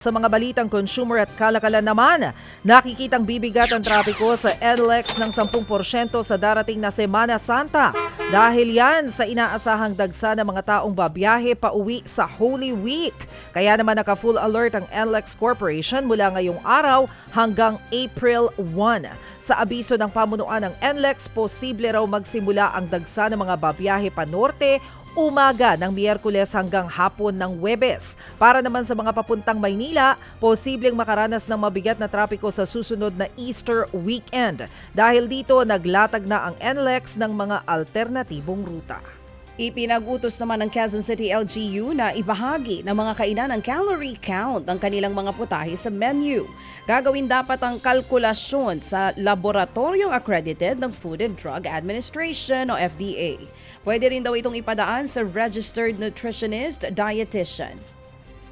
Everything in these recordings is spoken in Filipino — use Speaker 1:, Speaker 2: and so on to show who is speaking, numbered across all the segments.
Speaker 1: Sa mga balitang consumer at kalakalan naman, nakikitang bibigat ang trapiko sa NLEX ng 10% sa darating na Semana Santa. Dahil yan sa inaasahang dagsa ng mga taong babiyahe pa uwi sa Holy Week. Kaya naman naka-full alert ang NLEX Corporation mula ngayong araw hanggang April 1. Sa abiso ng pamunuan ng NLEX, posible raw magsimula ang dagsa ng mga babiyahe pa norte umaga ng Miyerkules hanggang hapon ng Webes. Para naman sa mga papuntang Maynila, posibleng makaranas ng mabigat na trapiko sa susunod na Easter weekend. Dahil dito, naglatag na ang NLEX ng mga alternatibong ruta.
Speaker 2: Ipinag-utos naman ng Quezon City LGU na ibahagi ng mga kainan ang calorie count ng kanilang mga putahe sa menu. Gagawin dapat ang kalkulasyon sa laboratoryong accredited ng Food and Drug Administration o FDA. Pwede rin daw itong ipadaan sa registered nutritionist dietitian.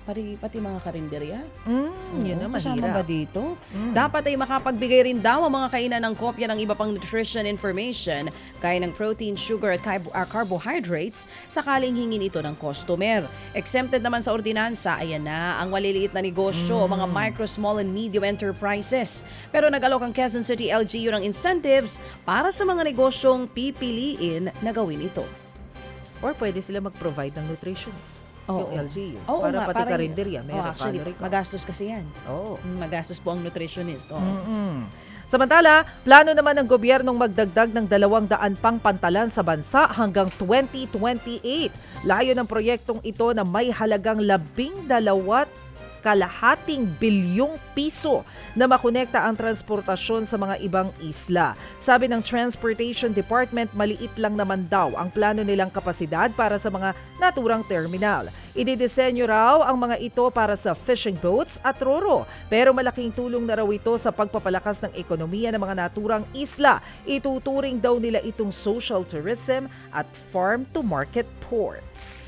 Speaker 2: Pati, pati mga karinderya?
Speaker 1: Mm, yun na
Speaker 2: Oo, kasama ba dito? Dapat ay makapagbigay rin daw ang mga kainan ng kopya ng iba pang nutrition information gaya ng protein, sugar at ah, carbohydrates sakaling hingin ito ng customer. Exempted naman sa ordinansa, ayan na, ang maliliit na negosyo, mga micro, small and medium enterprises. Pero nag-alok ang Quezon City LGU ng incentives para sa mga negosyong pipiliin na gawin ito.
Speaker 1: Or pwede sila mag-provide ng nutritionist.
Speaker 2: Oo.
Speaker 1: Yung LGU.
Speaker 2: Oo
Speaker 1: para
Speaker 2: nga,
Speaker 1: pati
Speaker 2: parang-
Speaker 1: karinderya,
Speaker 2: Oh,
Speaker 1: meron
Speaker 2: actually,
Speaker 1: calorie count.
Speaker 2: magastos kasi yan.
Speaker 1: Oo.
Speaker 2: Mm, Magastos po ang nutritionist. Oo.
Speaker 1: Mm. Samantala, plano naman ng gobyernong magdagdag ng dalawang daan pang pantalan sa bansa hanggang 2028. Layo ng proyektong ito na may halagang labing dalawat kalahating bilyong piso na makonekta ang transportasyon sa mga ibang isla. Sabi ng Transportation Department, maliit lang naman daw ang plano nilang kapasidad para sa mga naturang terminal. Ididisenyo raw ang mga ito para sa fishing boats at roro, pero malaking tulong na raw ito sa pagpapalakas ng ekonomiya ng mga naturang isla. Ituturing daw nila itong social tourism at farm-to-market ports.